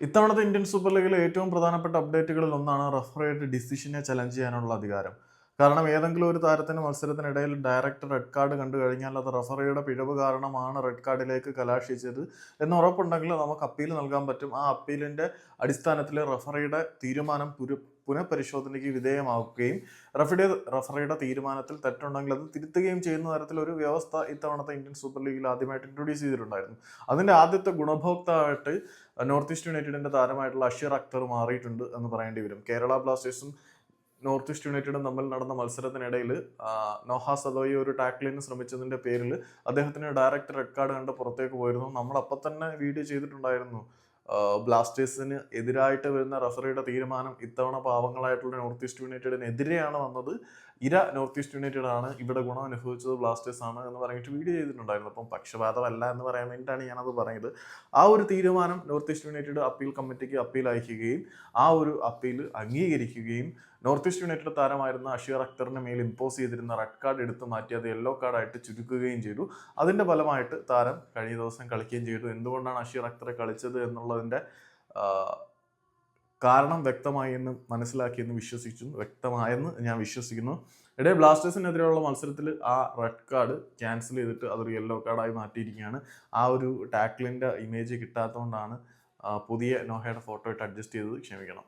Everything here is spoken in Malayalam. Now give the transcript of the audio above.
ഇത്തവണത്തെ ഇന്ത്യൻ സൂപ്പർ ലീഗിലെ ഏറ്റവും പ്രധാനപ്പെട്ട അപ്ഡേറ്റുകളിൽ ഒന്നാണ് റഫറിയുടെ ഡിസിഷനെ ചലഞ്ച് ചെയ്യാനുള്ള അധികാരം. കാരണം ഏതെങ്കിലും ഒരു താരത്തിന് മത്സരത്തിനിടയിൽ ഡയറക്റ്റ് റെഡ് കാർഡ് കണ്ടു കഴിഞ്ഞാൽ അത് റഫറിയുടെ പിഴവ് കാരണമാണ് റെഡ് കാർഡിലേക്ക് കലാശിച്ചത് എന്ന് ഉറപ്പുണ്ടെങ്കിൽ നമുക്ക് അപ്പീൽ നൽകാൻ പറ്റും. ആ അപ്പീലിന്റെ അടിസ്ഥാനത്തിൽ റഫറിയുടെ തീരുമാനം പുര പുനഃപരിശോധനയ്ക്ക് വിധേയമാക്കുകയും റഫറിയുടെ റഫറിയുടെ തീരുമാനത്തിൽ തെറ്റുണ്ടെങ്കിൽ അത് തിരുത്തുകയും ചെയ്യുന്ന തരത്തിലൊരു വ്യവസ്ഥ ഇത്തവണത്തെ ഇന്ത്യൻ സൂപ്പർ ലീഗിൽ ആദ്യമായിട്ട് ഇൻട്രൊഡ്യൂസ് ചെയ്തിട്ടുണ്ടായിരുന്നു. അതിന്റെ ആദ്യത്തെ ഗുണഭോക്താവായിട്ട് നോർത്ത് ഈസ്റ്റ് യുണൈറ്റഡിന്റെ താരമായിട്ടുള്ള അഷീർ അക്തർ മാറിയിട്ടുണ്ട് എന്ന് പറയേണ്ടി വരും. കേരള ബ്ലാസ്റ്റേഴ്സും നോർത്ത് ഈസ്റ്റ് യുണൈറ്റഡും തമ്മിൽ നടന്ന മത്സരത്തിനിടയിൽ നോഹ സദോയി ഒരു ടാക്ലിന് ശ്രമിച്ചതിന്റെ പേരിൽ അദ്ദേഹത്തിന് ഡയറക്റ്റ് റെഡ് കാർഡ് കണ്ട് പുറത്തേക്ക് പോയിരുന്നു. നമ്മൾ അപ്പം തന്നെ വീഡിയോ ചെയ്തിട്ടുണ്ടായിരുന്നു. ബ്ലാസ്റ്റേഴ്സിന് എതിരായിട്ട് വരുന്ന റഫറിയുടെ തീരുമാനം ഇത്തവണ പാവങ്ങളായിട്ടുള്ള നോർത്ത് ഈസ്റ്റ് യുണൈറ്റഡിനെതിരെയാണ് വന്നത്. ഇര നോർത്ത് ഈസ്റ്റ് യുണൈറ്റഡ് ആണ് ഇവിടെ ഗുണം അനുഭവിച്ചത് ബ്ലാസ്റ്റേഴ്സ് ആണ് എന്ന് പറഞ്ഞിട്ട് വീഡിയോ ചെയ്തിട്ടുണ്ടായിരുന്നു. അപ്പം പക്ഷപാതമല്ല എന്ന് പറയാൻ വേണ്ടിയിട്ടാണ് ഞാനത് പറഞ്ഞത്. ആ ഒരു തീരുമാനം നോർത്ത് ഈസ്റ്റ് യുണൈറ്റഡ് അപ്പീൽ കമ്മിറ്റിക്ക് അപ്പീൽ അയക്കുകയും ആ ഒരു അപ്പീൽ അംഗീകരിക്കുകയും നോർത്ത് ഈസ്റ്റ് യുണൈറ്റഡ് താരമായിരുന്ന അഷീർ അക്തറിന് മേൽ ഇമ്പോസ് ചെയ്തിരുന്ന റെഡ് കാർഡ് എടുത്തു മാറ്റി അത് യെല്ലോ കാർഡായിട്ട് ചുരുക്കുകയും ചെയ്തു. അതിന്റെ ഫലമായിട്ട് താരം കഴിഞ്ഞ ദിവസം കളിക്കുകയും ചെയ്തു. എന്തുകൊണ്ടാണ് അഷീർ അക്തറെ കളിച്ചത് എന്നുള്ളതിന്റെ കാരണം വ്യക്തമായി എന്ന് മനസ്സിലാക്കിയെന്ന് വിശ്വസിച്ചു വ്യക്തമായെന്ന് ഞാൻ വിശ്വസിക്കുന്നു. ഇടയിൽ ബ്ലാസ്റ്റേഴ്സിനെതിരെയുള്ള മത്സരത്തിൽ ആ റെഡ് കാർഡ് ക്യാൻസൽ ചെയ്തിട്ട് അതൊരു യെല്ലോ കാർഡായി മാറ്റിയിരിക്കുകയാണ്. ആ ഒരു ടാക്ലിന്റെ ഇമേജ് കിട്ടാത്തതുകൊണ്ടാണ് പുതിയ നോഹയുടെ ഫോട്ടോ ഇട്ട് അഡ്ജസ്റ്റ് ചെയ്തത്. ക്ഷമിക്കണം.